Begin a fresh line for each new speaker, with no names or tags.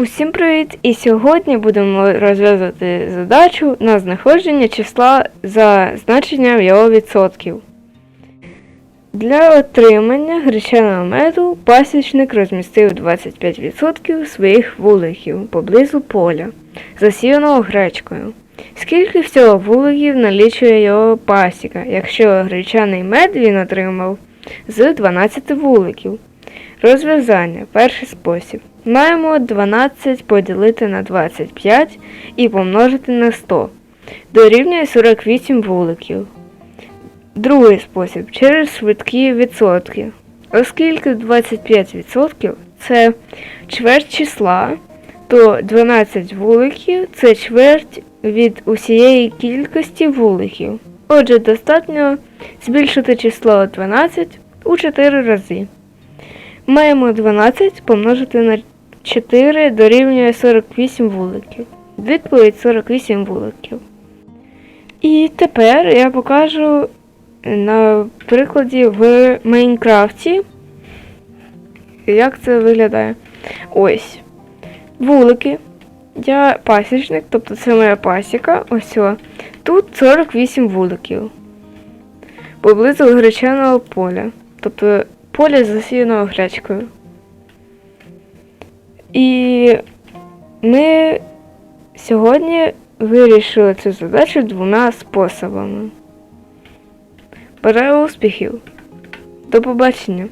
Усім привіт! І сьогодні будемо розв'язати задачу на знаходження числа за значенням його відсотків. Для отримання гречаного меду пасічник розмістив 25% своїх вуликів поблизу поля, засіяного гречкою. Скільки всього вуликів налічує його пасіка, якщо гречаний мед він отримав з 12 вуликів? Розв'язання. Перший спосіб. Маємо 12 поділити на 25 і помножити на 100. Дорівнює 48 вуликів. Другий спосіб. Через швидкі відсотки. Оскільки 25% це чверть числа, то 12 вуликів це чверть від усієї кількості вуликів. Отже, достатньо збільшити число 12 у 4 рази. Маємо 12 помножити на 4 дорівнює 48 вуликів. Відповідь 48 вуликів. І тепер я покажу на прикладі в Майнкрафті, як це виглядає. Ось. Вулики. Я пасічник, тобто це моя пасіка. Ось. о. Тут 48 вуликів. Поблизу гречаного поля. Тобто поле засіяного гречкою. І ми сьогодні вирішили цю задачу двома способами. Бажаю успіхів! До побачення!